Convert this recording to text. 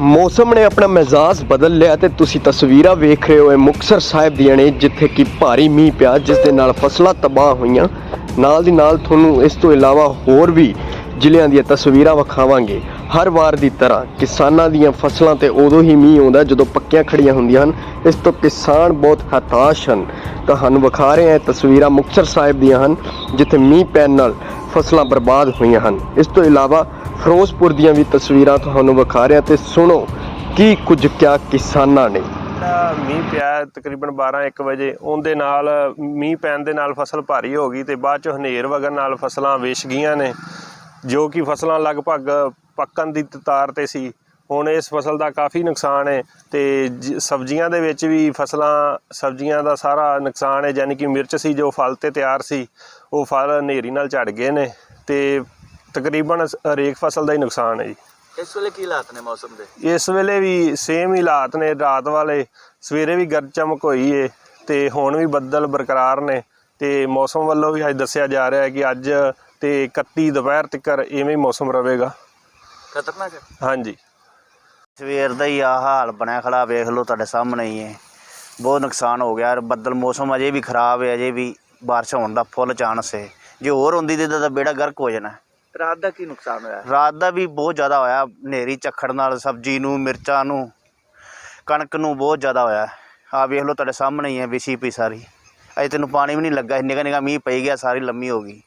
ਮੌਸਮ ਨੇ ਆਪਣਾ ਮਿਜ਼ਾਜ ਬਦਲ ਲਿਆ ਤੇ ਤੁਸੀਂ ਤਸਵੀਰਾਂ ਵੇਖ ਰਹੇ ਹੋ ਇਹ ਮੁਕਤਸਰ ਸਾਹਿਬ ਦੀਆਂ ਨੇ, ਜਿੱਥੇ ਕਿ ਭਾਰੀ ਮੀਂਹ ਪਿਆ, ਜਿਸ ਦੇ ਨਾਲ ਫਸਲਾਂ ਤਬਾਹ ਹੋਈਆਂ। ਨਾਲ ਦੀ ਨਾਲ ਤੁਹਾਨੂੰ ਇਸ ਤੋਂ ਇਲਾਵਾ ਹੋਰ ਵੀ ਜ਼ਿਲ੍ਹਿਆਂ ਦੀਆਂ ਤਸਵੀਰਾਂ ਵਿਖਾਵਾਂਗੇ। ਹਰ ਵਾਰ ਦੀ ਤਰ੍ਹਾਂ ਕਿਸਾਨਾਂ ਦੀਆਂ ਫਸਲਾਂ ਤੇ ਉਦੋਂ ਹੀ ਮੀਂਹ ਆਉਂਦਾ, ਜਦੋਂ ਪੱਕੀਆਂ ਖੜੀਆਂ ਹੁੰਦੀਆਂ ਹਨ। ਇਸ ਤੋਂ ਕਿਸਾਨ ਬਹੁਤ ਹਤਾਸ਼ ਹਨ। ਤੁਹਾਨੂੰ ਵਿਖਾ ਰਹੇ ਹਾਂ ਇਹ ਤਸਵੀਰਾਂ ਮੁਕਤਸਰ ਸਾਹਿਬ ਦੀਆਂ ਹਨ, ਜਿੱਥੇ ਮੀਂਹ ਪੈਣ ਨਾਲ ਫਸਲਾਂ ਬਰਬਾਦ ਹੋਈਆਂ ਹਨ। ਇਸ ਤੋਂ ਇਲਾਵਾ ਫਿਰੋਜ਼ਪੁਰ ਦੀਆਂ ਵੀ ਤਸਵੀਰਾਂ ਤੁਹਾਨੂੰ ਵਿਖਾ ਰਿਹਾ ਤੇ ਸੁਣੋ ਕੀ ਕੁਝ ਕਿਆ ਕਿਸਾਨਾਂ ਨੇ। ਜਿਹੜਾ ਮੀਂਹ ਪਿਆ ਤਕਰੀਬਨ 12 1 ਵਜੇ, ਉਹਦੇ ਨਾਲ ਮੀਂਹ ਪੈਣ ਦੇ ਨਾਲ ਫਸਲ ਭਾਰੀ ਹੋ ਗਈ ਤੇ ਬਾਅਦ ਚ ਹਨੇਰ ਵਗਣ ਨਾਲ ਫਸਲਾਂ ਵਿਛ ਗਈਆਂ ਨੇ, ਜੋ ਕਿ ਫਸਲਾਂ ਲਗਭਗ ਪੱਕਣ ਦੀ ਤਾਰ ਤੇ ਸੀ। ਹੁਣ ਇਸ ਫਸਲ ਦਾ ਕਾਫੀ ਨੁਕਸਾਨ ਹੈ ਤੇ ਜ- ਸਬਜ਼ੀਆਂ ਦੇ ਵਿੱਚ ਵੀ ਫਸਲਾਂ, ਸਬਜ਼ੀਆਂ ਦਾ ਸਾਰਾ ਨੁਕਸਾਨ ਹੈ, ਯਾਨੀ ਕਿ ਮਿਰਚ ਸੀ ਜੋ ਫਲ ਤੇ ਤਿਆਰ ਸੀ, ਉਹ ਫਲ ਹਨੇਰੀ ਨਾਲ ਝੜ ਗਏ ਨੇ ਤੇ ਤਕਰੀਬਨ ਹਰੇਕ ਫਸਲ ਦਾ ਹੀ ਨੁਕਸਾਨ ਹੈ ਜੀ। ਇਸ ਵੇਲੇ ਕੀ ਹਾਲਾਤ ਨੇ ਮੌਸਮ ਦੇ? ਇਸ ਵੇਲੇ ਵੀ ਸੇਮ ਹੀ ਹਾਲਾਤ ਨੇ ਰਾਤ ਵਾਲੇ ਸਵੇਰੇ ਵੀ ਗਰਜ ਚਮਕ ਹੋਈ ਏ ਤੇ ਹੁਣ ਵੀ ਬੱਦਲ ਬਰਕਰਾਰ ਨੇ ਤੇ ਮੌਸਮ ਵੱਲੋਂ ਵੀ ਅੱਜ ਦੱਸਿਆ ਜਾ ਰਿਹਾ ਹੈ ਕਿ ਅੱਜ ਤੇ 31 ਦੁਪਹਿਰ ਤੱਕ ਇਵੇਂ ਹੀ ਮੌਸਮ ਰਹੇਗਾ। ਖਤਰਨਾਕ ਹੈ? ਹਾਂਜੀ। ਸਵੇਰ ਦਾ ਹੀ ਆ ਹਾਲ ਬਣਿਆ ਖੜਾ ਵੇਖ ਲਓ ਤੁਹਾਡੇ ਸਾਹਮਣੇ ਹੀ ਹੈ ਬਹੁਤ ਨੁਕਸਾਨ ਹੋ ਗਿਆ ਬੱਦਲ ਮੌਸਮ ਅਜੇ ਵੀ ਖਰਾਬ ਹੈ ਅਜੇ ਵੀ ਬਾਰਿਸ਼ ਹੋਣ ਦਾ ਫੁੱਲ ਚਾਂਸ ਹੈ ਜੇ ਹੋਰ ਹੁੰਦੀ ਤੇ ਤਾਂ ਬੇੜਾ ਗਰਕ ਹੋ ਜਾਣਾ। ਰਾਤ ਦਾ ਕੀ ਨੁਕਸਾਨ ਹੋਇਆ? ਰਾਤ ਦਾ ਵੀ ਬਹੁਤ ਜ਼ਿਆਦਾ ਹੋਇਆ। ਹਨੇਰੀ, ਝੱਖੜ ਨਾਲ ਸਬਜ਼ੀ ਨੂੰ, ਮਿਰਚਾਂ ਨੂੰ, ਕਣਕ ਨੂੰ ਬਹੁਤ ਜ਼ਿਆਦਾ ਹੋਇਆ। ਆ ਵੇਖ ਲਓ ਤੁਹਾਡੇ ਸਾਹਮਣੇ ਹੀ ਹੈ, ਵਿਛੀ ਪਈ ਸਾਰੀ। ਅਜੇ ਤੈਨੂੰ ਪਾਣੀ ਵੀ ਨਹੀਂ ਲੱਗਾ ਨਿਕਾ ਨਿਕਾ ਮੀਂਹ ਪਈ ਗਿਆ, ਸਾਰੀ ਲੰਮੀ ਹੋ ਗਈ।